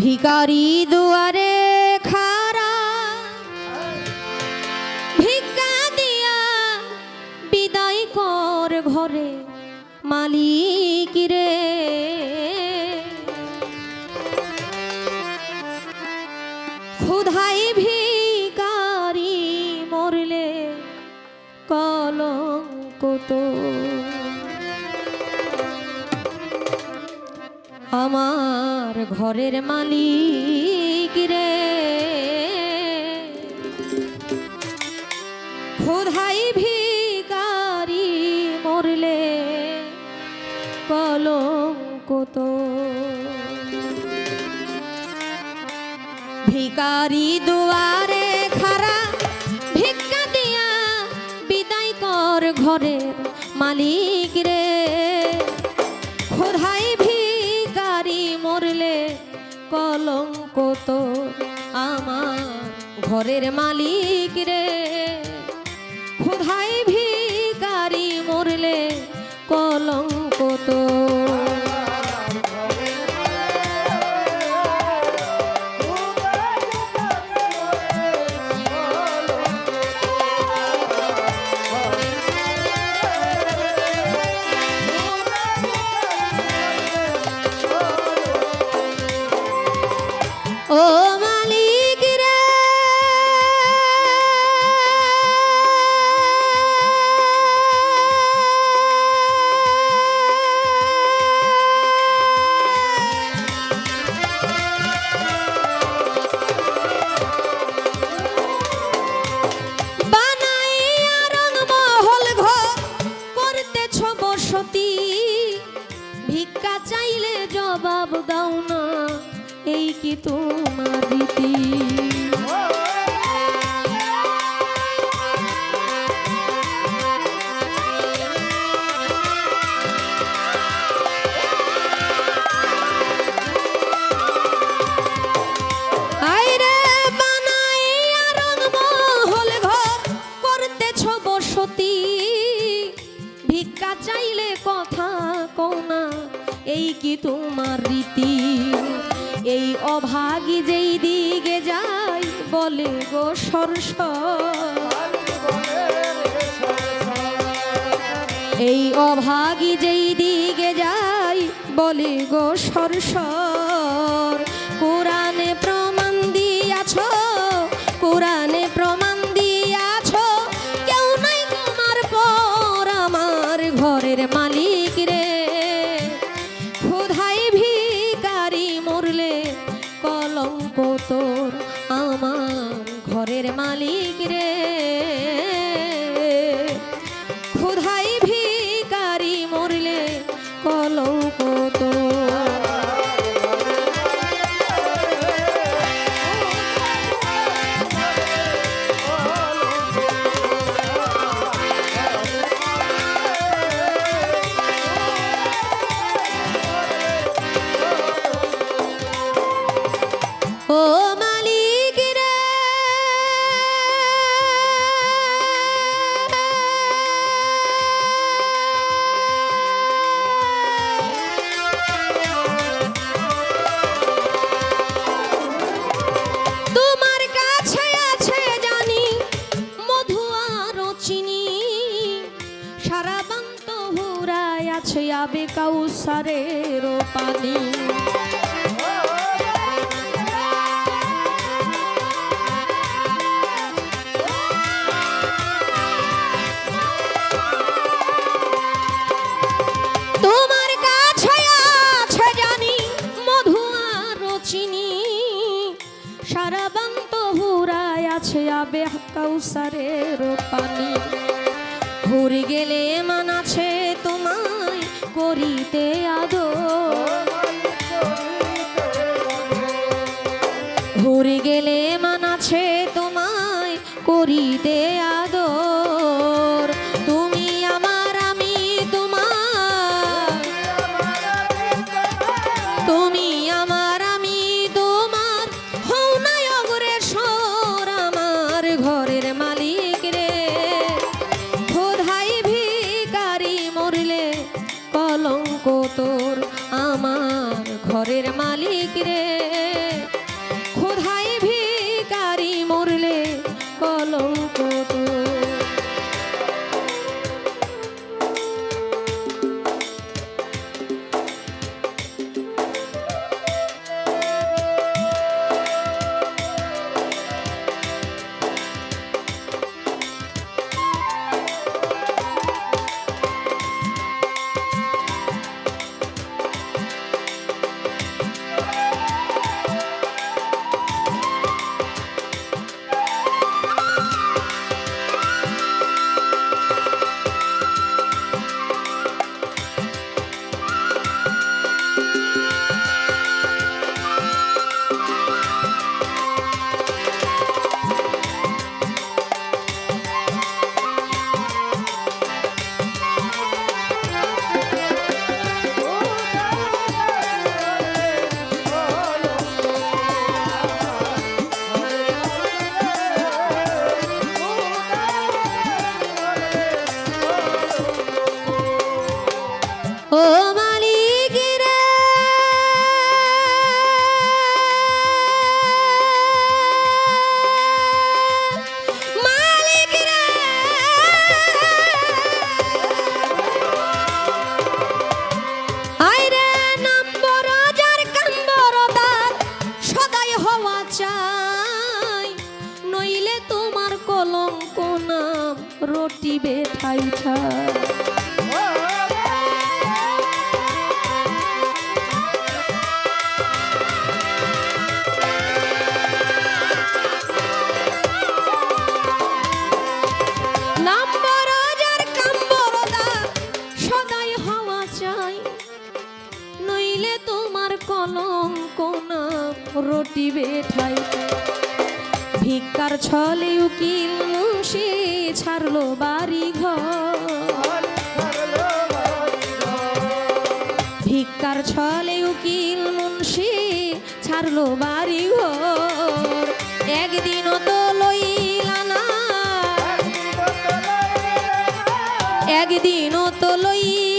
ভিকারি দুয়ারে খারা। ভিক্ষা দিয়া বিদায় কর ঘরে মালিক রে। ক্ষুধাই ভিকারি মরলে কলঙ্ক তো আমার ঘরের মালিক রে। খোধাই ভিকারি মরলে কলঙ্ক তো। ভিকারি দুয়ারে খারা, ভিক্ষা দিয়া বিদায় কর ঘরের মালিক রে। তো আমার ঘরের মালিক রে। খুধাই ভিকারি জবাব দাও না এই কি তোমার রীতি? ভিক্ষা চাইলে কথা কোনা এই কি তোমার রীতি? এই অভাগী যেই দিকে যাই বলে গো সরস এই অভাগী যেই দিকে যাই বলে গো সরস কোরআনে মালিক মধু আর চিনি। সারা বান্ত হুরায় আছে আবে কাউসারের পানি। আবে কাউসারের পানি ঘুরে গেলে মান আছে তোমায় করিতে আদো ঘুরে গেলে ঘরের মালিক রে। চাই নইলে তোমার কলঙ্ক নাম রটিবে ঠাই ঠাই। হ্যাঁ, হ্যাঁ। ছলে উকিল মুন্সি ছাড়লো বাড়ি ঘর ভিক্ষার ছলে উকিল মুন্সি ছাড়লো বাড়ি ঘর একদিনও তো লইলা না। একদিনও তো লইলা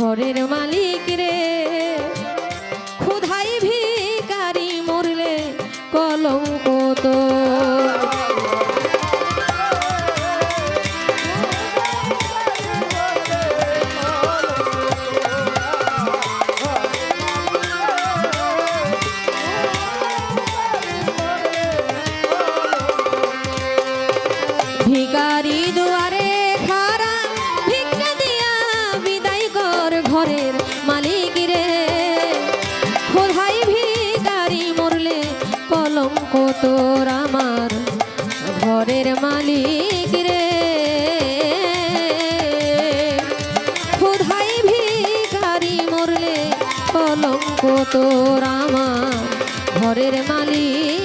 ঘরের মালিক রে। কলঙ্ক তোর আমার ঘরের মালিক রে। ক্ষুধাই ভিকারি মরলে কলঙ্ক তোর আমার ঘরের মালিক